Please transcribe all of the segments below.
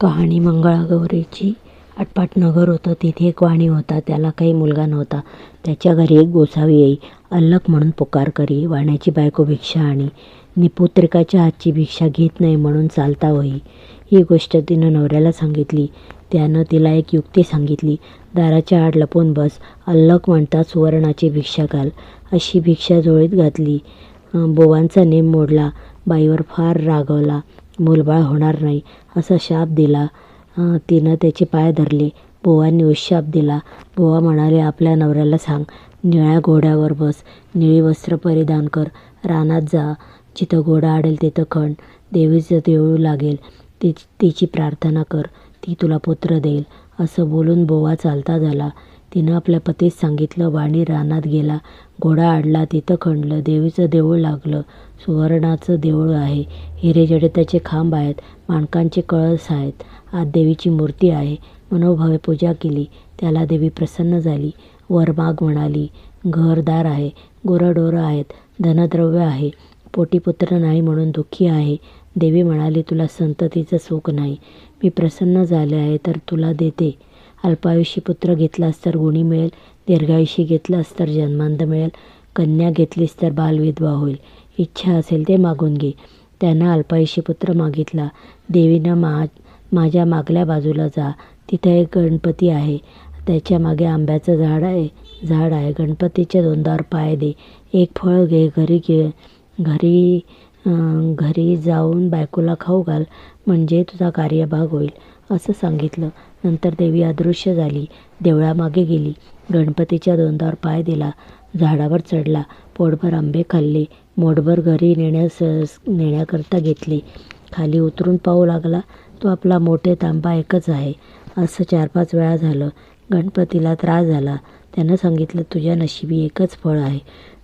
कहाणी मंगळागौरीची. आटपाट नगर होतं तिथे एक वाणी होता त्याला काही मुलगा नव्हता. त्याच्या घरी एक गोसावी येई अल्लक म्हणून पुकार करी वाण्याची बायको भिक्षा आणि निपुत्रिकाच्या हातची भिक्षा घेत नाही म्हणून चालता होई ही गोष्ट तिनं नवऱ्याला सांगितली. त्यानं तिला एक युक्ती सांगितली. दाराच्या आड लपून बस. अल्लक म्हणता सुवर्णाची भिक्षा घाल. अशी भिक्षा झोळीत घातली. बोवांचा नेम मोडला. बाईवर फार रागवला. मूलबाळ होणार नाही असा शाप दिला. तिनं त्याचे पाय धरले. बोवांनी उशाप दिला. बोवा म्हणाले आपल्या नवऱ्याला सांग. निळ्या घोड्यावर बस. निळी वस्त्र परिधान कर. रानात जा. जिथं घोडा आडेल तिथं खण. देवीचं देऊळ लागेल. ती तिची प्रार्थना कर. ती तुला पुत्र देईल. असं बोलून बोवा चालता झाला. तिनं आपल्या पतीस सांगितलं वाणी रानात गेला. घोडा आडला तिथं खणलं देवीचं देऊळ लागलं. सुवर्णाचं देऊळ आहे. हिरे जडिताचे खांब आहेत. माणकांचे कळस आहेत. आत देवीची मूर्ती आहे. मनोभावे पूजा केली. त्याला देवी प्रसन्न झाली. वरमाग म्हणाली घरदार आहे. गुरंढोरं आहेत. धनद्रव्य आहे. पोटी पुत्र नाही म्हणून दुःखी आहे. देवी म्हणाली तुला संततीचं सुख नाही. मी प्रसन्न झाले आहे तर तुला देते. अल्पायुषी पुत्र घेतलास तर गुणी मिळेल दीर्घायुषी घेतलास तर जन्मांत मिळेल कन्या घेतलीस तर बालविधवा होईल. इच्छा असेल ते मागून घे. त्यानं अल्पायुषी पुत्र मागितला. देवीनं मा माझ्या मागल्या बाजूला जा. तिथे एक गणपती आहे. त्याच्यामागे आंब्याचं झाड आहे. झाड आहे. गणपतीच्या दोनदार पाय दे. एक फळ घे. घरी घे. घरी घरी जाऊन बायकोला खाऊ घाल म्हणजे तुझा कार्यभाग होईल असं सांगितलं. नंतर देवी अदृश्य झाली. देवळामागे गेली. गणपतीच्या दोनदार पाय दिला. झाडावर चढला. पोटभर आंबे खाल्ले. मोठभर घरी नेण्यास नेण्याकरता घेतले. खाली उतरून पाहू लागला तो आपला मोठे तांबा एकच आहे. असं चार पाच वेळा झालं. गणपतीला त्रास झाला. त्यानं सांगितलं तुझ्या नशिबी एकच फळ आहे.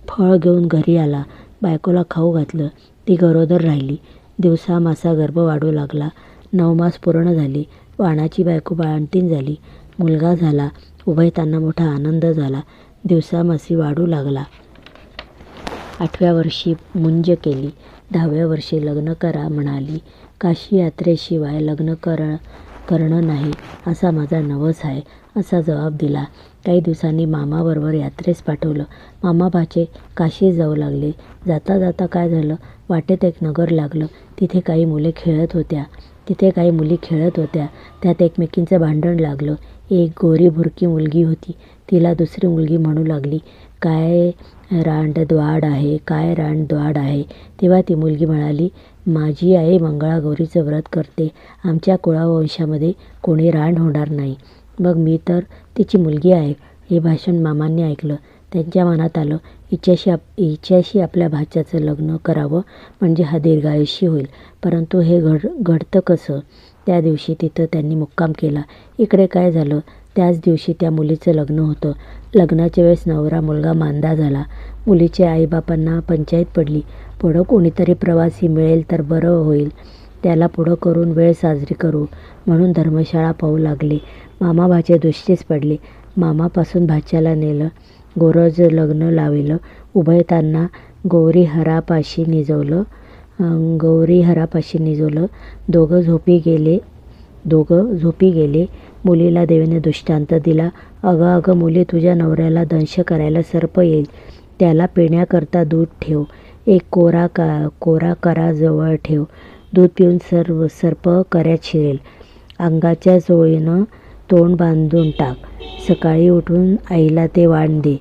फळ घेऊन घरी आला. बायकोला खाऊ घातलं. ती गरोदर राहिली. दिवसा मासा गर्भ वाढू लागला. नऊ मास पूर्ण झाली. वाणाची बायको बाळंतीण झाली. मुलगा झाला. उभयतांना मोठा आनंद झाला. दिवसा मासी वाढू लागला. आठव्या वर्षी मुंज केली. दहाव्या वर्षी लग्न करा म्हणाली. काशी यात्रेशिवाय लग्न कर करणं नाही. असा माझा नवस आहे असा जबाब दिला. काही दिवसांनी मामाबरोबर यात्रेस पाठवलं. मामाबाचे काशी जाऊ लागले. जाता जाता काय झालं? वाटेत एक नगर लागलं. तिथे काही मुले खेळत होत्या. तिथे काही मुली खेळत होत्या. त्यात एकमेकींचं भांडण लागलं. एक गोरी भुरकी मुलगी होती. तिला दुसरी मुलगी म्हणू लागली. काय रांड द्वाड आहे? काय रांड द्वाड आहे? तेव्हा ती मुलगी म्हणाली माझी आई मंगळागौरीचं व्रत करते. आमच्या कुळावंशामध्ये कोणी रांड होणार नाही. मग मी तर तिची मुलगी आहे हे भाषण मामांनी ऐकलं. त्यांच्या मनात आलं हिच्याशी आप हिच्याशी आपल्या भाच्याचं लग्न करावं म्हणजे हा दीर्घायुषी होईल. परंतु हे घड घडतं कसं? त्या दिवशी तिथं त्यांनी मुक्काम केला. इकडे काय झालं? त्याच दिवशी त्या मुलीचं लग्न होतं. लग्नाच्या वेळेस नवरा मुलगा मांदा झाला. मुलीच्या आईबापांना पंचायत पडली. पुढं कोणीतरी प्रवासी मिळेल तर बरं होईल. त्याला पुढं करून वेळ साजरी करू. म्हणून धर्मशाळा पाहू लागले. मामा भाचे दुष्टीस पडले. मामापासून भाच्याला नेलं. गोरज लग्न लाविलं. उभयतांना गौरी हरापाशी निजवलं. गौरी हरापाशी निजवलं. दोघं झोपी गेले. दोघं झोपी गेले. मुलीला देवीने दृष्टांत दिला. अगं अगं मुली तुझ्या नवऱ्याला दंश करायला सर्प येईल. त्याला पिण्याकरता दूध ठेव. एक कोरा का कोरा करा जवळ ठेव. दूध पिऊन सर्व सर्प कऱ्यात शिरेल. अंगाच्या चोळीनं तोंड बांधून टाक. सकाळी उठून आईला ते वाण दे.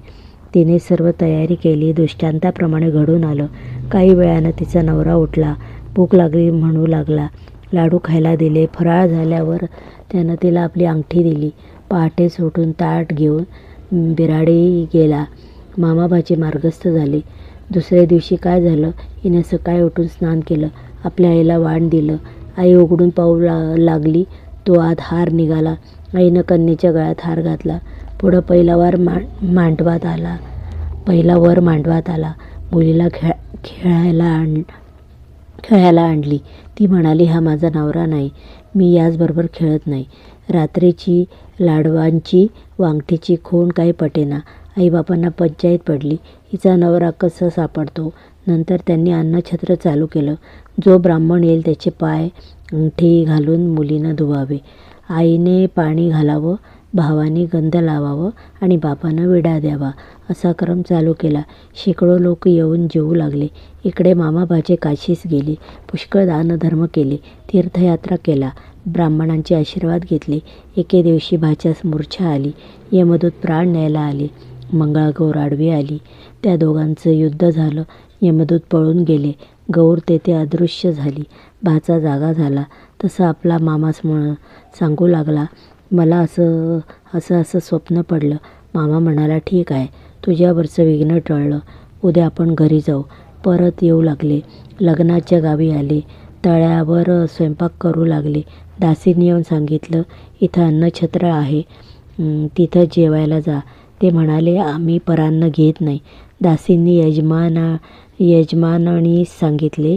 तिने सर्व तयारी केली. दृष्टांताप्रमाणे घडून आलं. काही वेळानं तिचा नवरा उठला. भूक लागली म्हणू लागला. लाडू खायला दिले. फराळ झाल्यावर त्यानं तिला आपली अंगठी दिली. पहाटे सुटून ताट घेऊन बिराडी गेला. मामाभाची मार्गस्थ झाली. दुसऱ्या दिवशी काय झालं? हिनं सकाळी उठून स्नान केलं. आपल्या आईला वाण दिलं. आई उघडून पाहू ला लागली. तो आत हार निघाला. आईनं कन्येच्या गळ्यात हार घातला. पुढं पहिला वार मा मांडवात आला. पहिला वर मांडवात आला. मुलीला खेळ खेळायला आण खेळायला आणली. ती म्हणाली हा माझा नवरा नाही. मी याचबरोबर खेळत नाही. रात्रीची लाडवांची वांगठीची खूण काही पटेना. आईबापांना पंचायत पडली. हिचा नवरा कसा सापडतो? नंतर त्यांनी अन्नछत्र चालू केलं. जो ब्राह्मण येईल त्याचे पाय अंगठी घालून मुलीनं धुवावे. आईने पाणी घालावं भावाने गंध लावावं आणि बापानं विडा द्यावा. असा क्रम चालू केला. शेकडो लोक येऊन जेवू लागले. इकडे मामाभाचे काशीस गेले. पुष्कळ दानधर्म केले. तीर्थयात्रा केला. ब्राह्मणांचे आशीर्वाद घेतले. एके दिवशी भाच्यास मूर्छा आली. यमदूत प्राण न्यायला आले. मंगळागौर आडवी आली. त्या दोघांचं युद्ध झालं. यमदूत पळून गेले. गौर तेथे अदृश्य झाली. भाचा जागा झाला. तसा आपला मामास म्हण सांगू लागला मला असं असं असं स्वप्न पडलं. मामा म्हणाला ठीक आहे. तुझ्यावरचं विघ्न टळलं. उद्या आपण घरी जाऊ. परत येऊ लागले. लग्नाच्या गावी आले. तळ्यावर स्वयंपाक करू लागले. दासीने येऊन सांगितलं इथं अन्नछत्र आहे. तिथं जेवायला जा. ते म्हणाले आम्ही परान्न घेत नाही. दासींनी यजमाना यजमाननीस सांगितले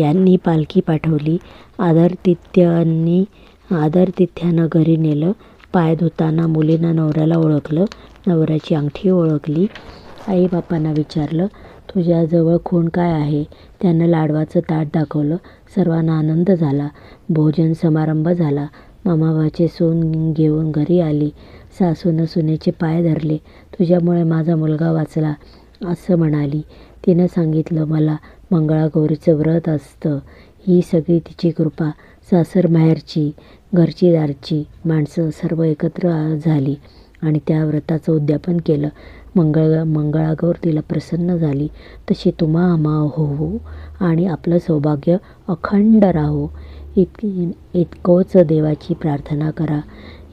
यांनी पालखी पाठवली. आदरतिथ्यांनी आदरतिथ्यानं घरी नेलं. पाय धुताना मुलीनं नवऱ्याला ओळखलं. नवऱ्याची अंगठी ओळखली. आईबापांना विचारलं तुझ्याजवळ खूण काय आहे? त्यानं लाडवाचं ताट दाखवलं. सर्वांना आनंद झाला. भोजन समारंभ झाला. मामाबाचे सून घेऊन घरी आली. सासूनं सुनेचे पाय धरले. तुझ्यामुळे माझा मुलगा वाचला असं म्हणाली. तिनं सांगितलं मला मंगळागौरीचं व्रत असतं. ही सगळी तिची कृपा. सासर माहेरची घरचीदारची माणसं सर्व एकत्र झाली आणि त्या व्रताचं उद्यापन केलं. मंगळ मंगळागौर तिला प्रसन्न झाली. तशी तुम्हा आम्हा होऊ आणि आपलं सौभाग्य अखंड राहो. इतकी इतकोच देवाची प्रार्थना करा.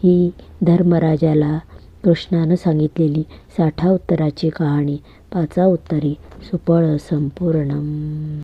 ही धर्मराजाला कृष्णानं सांगितलेली साठा उत्तराची कहाणी. पाचा उत्तरी सुपळ संपूर्णम.